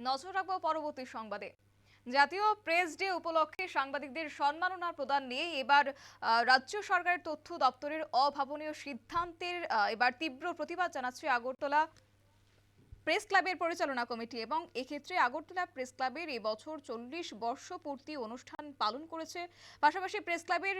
নজর রাখব পরবর্তী সংবাদে। জাতীয় প্রেস ডে উপলক্ষে সাংবাদিকদের সম্মাননা প্রদান নিয়ে এবার রাজ্য সরকারের তথ্য দপ্তরের অভাবনীয় সিদ্ধান্তের এবার তীব্র প্রতিবাদ জানাচ্ছে আগরতলা প্রেস ক্লাবের পরিচালনা কমিটি এবং এক্ষেত্রে আগরতলা প্রেস ক্লাবের এবছর চল্লিশ বর্ষ পূর্তি অনুষ্ঠান পালন করেছে। পাশাপাশি প্রেস ক্লাবের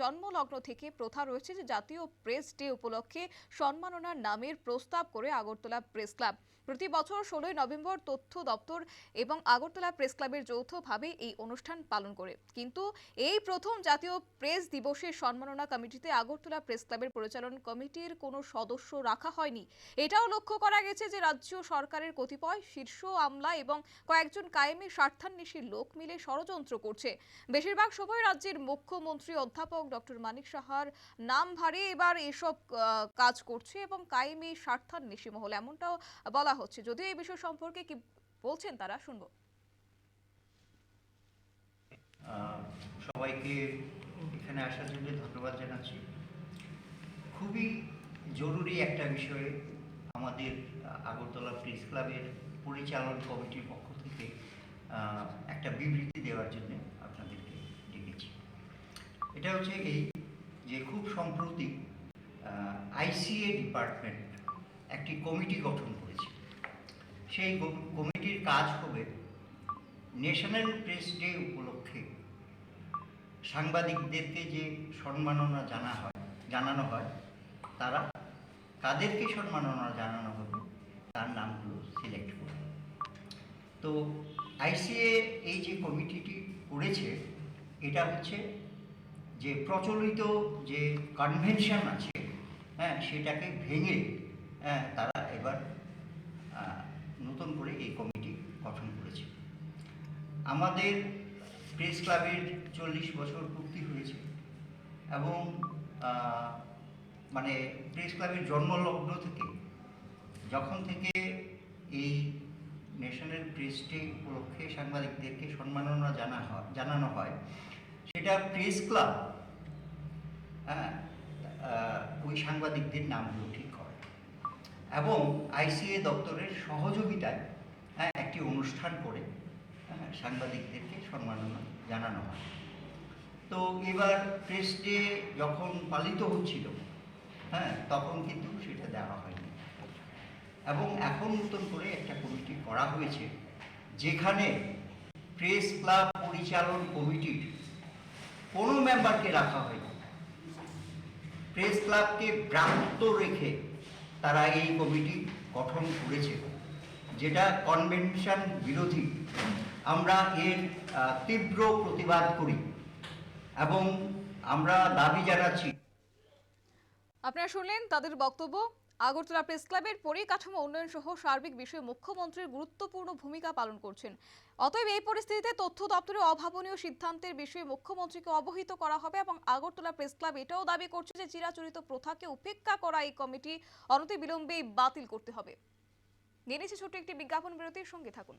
জন্মলগ্ন থেকে প্রথা রয়েছে যে জাতীয় প্রেস ডে উপলক্ষে সম্মাননার নামের প্রস্তাব করে আগরতলা প্রেস ক্লাব। প্রতি বছর ষোলোই নভেম্বর তথ্য দপ্তর এবং আগরতলা প্রেস ক্লাবের যৌথভাবে এই অনুষ্ঠান পালন করে। কিন্তু এই প্রথম জাতীয় প্রেস দিবসের সম্মাননা কমিটিতে আগরতলা প্রেস ক্লাবের পরিচালন কমিটির কোনো সদস্য রাখা হয়নি। এটাও লক্ষ্য করা গেছে যে রাজ্য সরকারের কতিপয় শীর্ষ আমলা এবং কয়েকজন কায়েমি স্বার্থান্বেষী লোক মিলে ষড়যন্ত্র করছে। বেশিরভাগ সময় রাজ্যের মুখ্যমন্ত্রী অধ্যাপক ডক্টর মানিক সাহার নাম ভারে এবার এসব কাজ করছে এবং কায়েমি স্বার্থান্বেষী মহল এমনটাও বলা হচ্ছে। যদিও এই বিষয় সম্পর্কে কি বলছেন তারা, শুনব। সবাইকে এখানে আসার জন্য ধন্যবাদ জানাচ্ছি। খুবই জরুরি একটা বিষয়ে আমাদের আগরতলা প্রেস ক্লাবের পরিচালন কমিটির পক্ষ থেকে একটা বিবৃতি দেওয়ার জন্য আপনাদেরকে ডেকেছি। এটা হচ্ছে এই যে খুব সম্প্রতি আইসিএ ডিপার্টমেন্ট একটি কমিটি গঠন করেছে। সেই কমিটির কাজ হবে ন্যাশনাল প্রেস ডে উপলক্ষে সাংবাদিকদেরকে যে সম্মাননা জানা হয়, জানানো হয়, তারা কাদেরকে সম্মাননা জানানো হবে, তার নামগুলো সিলেক্ট করবে তো আইসিএ এই যে কমিটিটি করেছে, এটা হচ্ছে যে প্রচলিত যে কনভেনশন আছে হ্যাঁ সেটাকে ভেঙে হ্যাঁ তারা এবার নতুন করে এই কমিটি গঠন করেছে। আমাদের প্রেস ক্লাবের চল্লিশ বছর পূর্তি হয়েছে এবং মানে প্রেস ক্লাবের জন্মলগ্ন থেকে যখন থেকে এই ন্যাশনাল প্রেস ডে উপলক্ষে সাংবাদিকদেরকে সম্মাননা জানা হয় জানানো হয় সেটা প্রেস ক্লাব হ্যাঁ ওই সাংবাদিকদের নামগুলো ঠিক করে এবং আইসিএ দপ্তরের সহযোগিতায় হ্যাঁ একটি অনুষ্ঠান করে হ্যাঁ, সাংবাদিকদেরকে সম্মাননা জানানো হয়। তো এবার প্রেস ডে যখন পালিত হচ্ছিল হ্যাঁ তখন কিন্তু সেটা দেওয়া হয়নি। এবং এখন নতুন করে একটা কমিটি করা হয়েছে, যেখানে প্রেস ক্লাব পরিচালন কমিটির কোনো মেম্বারকে রাখা হয়নি। প্রেস ক্লাবকে ব্রাত্য রেখে তারা এই কমিটি গঠন করেছে, যেটা কনভেনশন বিরোধী। আমরা এর তীব্র প্রতিবাদ করি এবং আমরা দাবি জানাচ্ছি আপনারা শুনলেন তাদের বক্তব্য। আগরতলা প্রেস ক্লাবের পরিকাঠামো উন্নয়ন সহ সার্বিক বিষয়ে মুখ্যমন্ত্রীর গুরুত্বপূর্ণ ভূমিকা পালন করছেন। অতএব এই পরিস্থিতিতে তথ্য দপ্তরের অভাবনীয় সিদ্ধান্তের বিষয়ে মুখ্যমন্ত্রীকে অবহিত করা হবে এবং আগরতলা প্রেস ক্লাব এটাও দাবি করছে যে চিরাচরিত প্রথাকে উপেক্ষা করা এই কমিটি অনতি বিলম্বে বাতিল করতে হবে। নিয়ে ছোট্ট একটি বিজ্ঞাপন বিরতির সঙ্গে থাকুন।